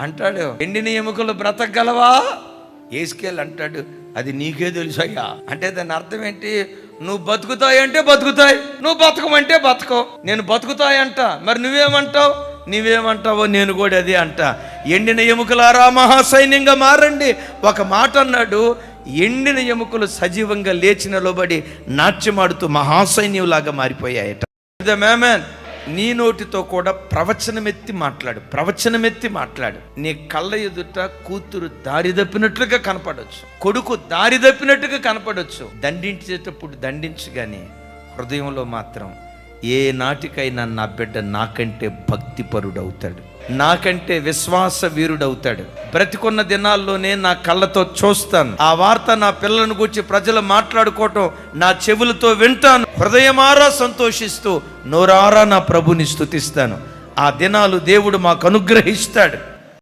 అంటాడు ఎండిన ఎముకలు బ్రతకగలవా? ఏసుకెళ్ళి అంటాడు అది నీకే తెలుసయ్యా. అంటే దాని అర్థం ఏంటి? నువ్వు బతుకుతాయి అంటే బతుకుతాయి నువ్వు బతకమంటే బతకవు. నేను బతుకుతాయి అంట మరి నువ్వేమంటావు? నువ్వేమంటావో నేను కూడా అదే అంట. ఎండిన ఎముకలారా మహాసైన్యంగా మారండి. ఒక మాట అన్నాడు ఎండిన ఎముకలు సజీవంగా లేచిన లోబడి నాట్యమాడుతూ మహాసైన్యంలాగా మారిపోయాయట. ద మేమన్ నీ నోటితో కూడా ప్రవచనమెత్తి మాట్లాడు ప్రవచనమెత్తి మాట్లాడు. నీ కళ్ళ ఎదుట కూతురు దారి తప్పినట్లుగా కనపడవచ్చు కొడుకు దారి తప్పినట్టుగా కనపడవచ్చు దండించేటప్పుడు దండించు కానీ హృదయంలో మాత్రం ఏ నాటికైనా నా బిడ్డ నాకంటే భక్తిపరుడవుతాడు నాకంటే విశ్వాస వీరుడవుతాడు బ్రతికున్న దినాల్లోనే నా కళ్ళతో చూస్తాను. ఆ వార్త నా పిల్లలను గురించి ప్రజలు మాట్లాడుకోవటం నా చెవులతో వింటాను. హృదయమారా సంతోషిస్తూ నోరారా నా ప్రభుని స్తుతిస్తాను. ఆ దినాలు దేవుడు మాకు అనుగ్రహిస్తాడు.